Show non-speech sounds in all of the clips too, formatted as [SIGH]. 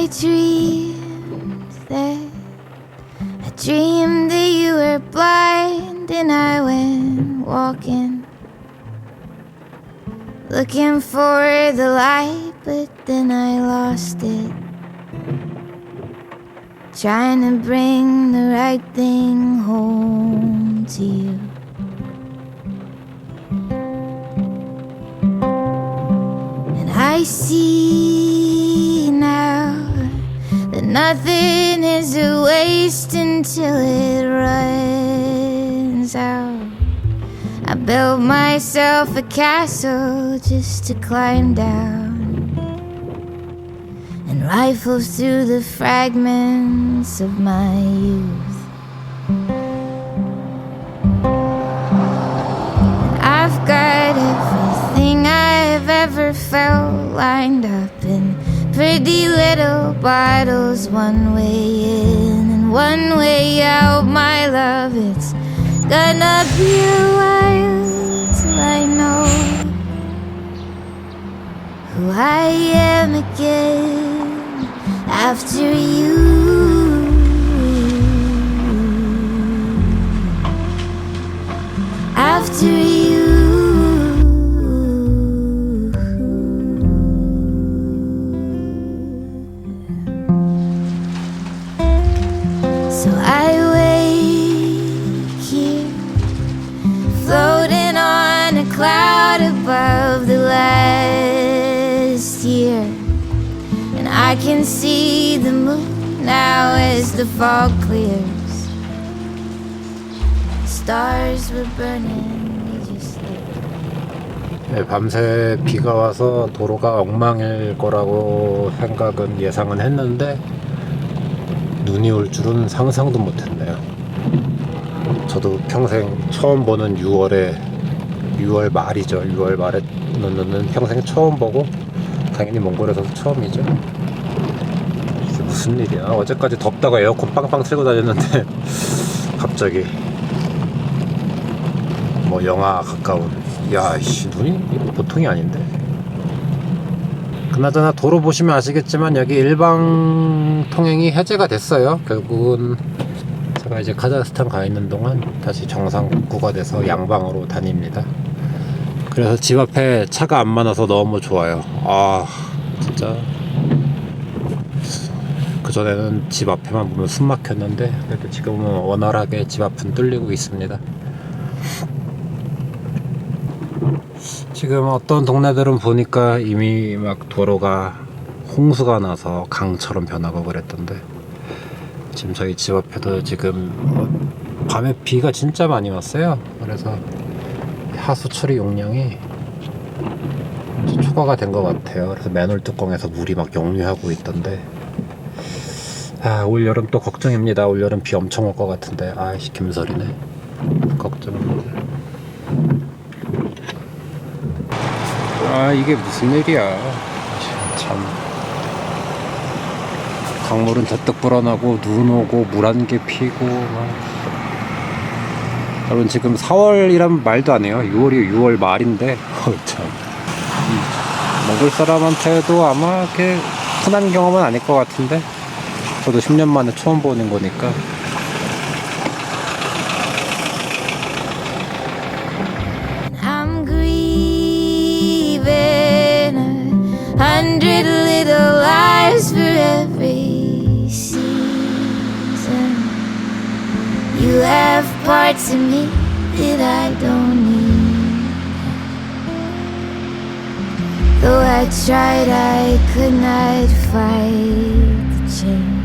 I dreamed that I dreamed that you were blind and I went walking looking for the light but then I lost it. Trying to bring the right thing home to you. And I see nothing is a waste until it runs out. I built myself a castle just to climb down and rifle through the fragments of my youth. I've got everything I've ever felt lined up pretty little bottles, one way in and one way out. My love, it's gonna be a while till I know who I am again after you. I wait here, floating on a cloud above the last year. And I can see the moon now as the fog clears. Stars were burning, they just lit. 네, 밤새 비가 와서 도로가 엉망일 거라고 생각은 예상은 했는데 눈이 올 줄은 상상도 못했네요. 저도 평생 처음 보는 6월에 6월 말이죠. 6월 말에 눈은 평생 처음 보고 당연히 몽골에서도 처음이죠. 이게 무슨 일이야? 어제까지 덥다고 에어컨 빵빵 틀고 다녔는데 [LAUGHS] 갑자기 뭐 영하 가까운 야씨 눈이 보통이 아닌데 그나저나 도로 보시면 아시겠지만 여기 일방 통행이 해제가 됐어요. 결국은 제가 이제 카자흐스탄 가 있는 동안 다시 정상 복구가 돼서 양방으로 다닙니다. 그래서 집 앞에 차가 안 많아서 너무 좋아요. 아 진짜. 그 전에는 집 앞에만 보면 숨 막혔는데 그래도 지금은 원활하게 집 앞은 뚫리고 있습니다 지금 어떤 동네들은 보니까 이미 막 도로가 홍수가 나서 강처럼 변하고 그랬던데 지금 저희 집 앞에도 지금 어, 밤에 비가 진짜 많이 왔어요. 그래서 하수 처리 용량이 초과가 된 것 같아요. 그래서 맨홀 뚜껑에서 물이 막 역류하고 있던데 아, 올 여름 또 걱정입니다. 올 여름 비 엄청 올 것 같은데 아이씨 김설이네. 걱정입니다. 아 이게 무슨 일이야. 참. 강물은 대뜩 불어나고 눈 오고 물 한 개 피고 막. 여러분 지금 4월이란 말도 안 해요. 6월이 6월 말인데. [LAUGHS] 어, 참. 이, 몽골 사람한테도 아마 이렇게 흔한 경험은 아닐 것 같은데. 저도 10년 만에 처음 보는 거니까 hundred little lives for every season. You have parts of me that I don't need. Though I tried, I could not fight the change.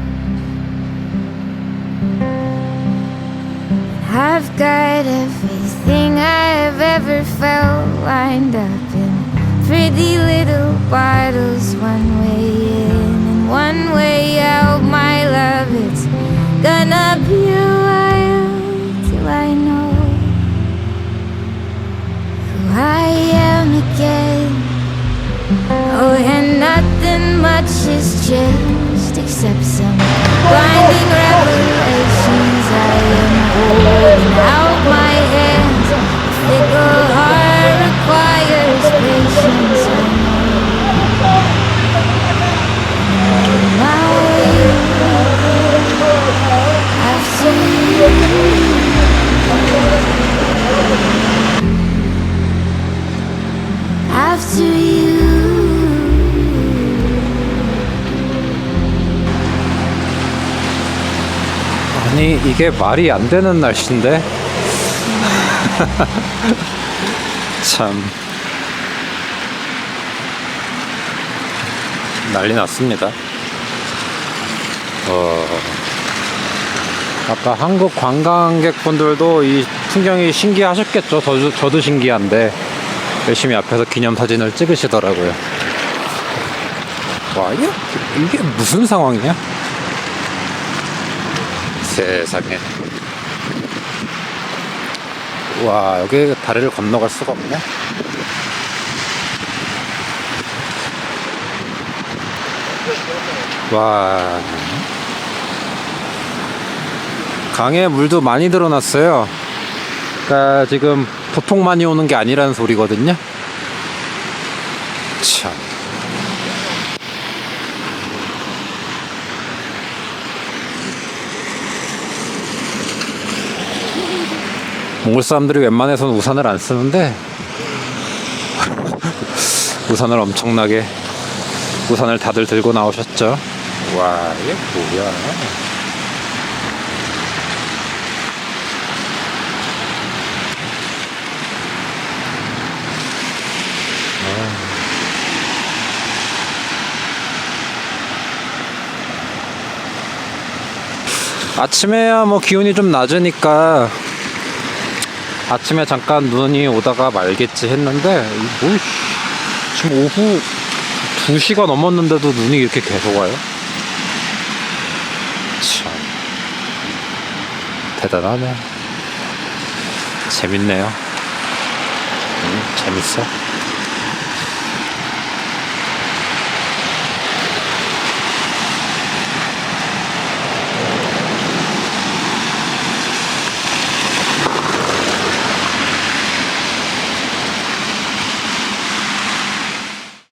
I've got everything I've ever felt lined up in pretty little bottles, one way in and one way out. My love, it's gonna be 이게 말이 안 되는 날씨인데 [LAUGHS] 참 난리 났습니다. 어, 아까 한국 관광객분들도 이 풍경이 신기하셨겠죠. 저도, 저도 신기한데 열심히 앞에서 기념사진을 찍으시더라고요. 와 이게, 이게 무슨 상황이야? 세상에. 와 여기 다리를 건너갈 수가 없네. 와 강에 물도 많이 들어놨어요. 그러니까 지금 보통 많이 오는 게 아니라는 소리거든요. 참. 몽골 사람들이 웬만해서는 우산을 안 쓰는데 [LAUGHS] 우산을 엄청나게 우산을 다들 들고 나오셨죠. 와 이게 뭐야? 아침에야 뭐 기온이 좀 낮으니까 아침에 잠깐 눈이 오다가 말겠지 했는데 이 뭐, 씨, 지금 오후 2시가 넘었는데도 눈이 이렇게 계속 와요? 참. 대단하네. 재밌네요. 음, 재밌어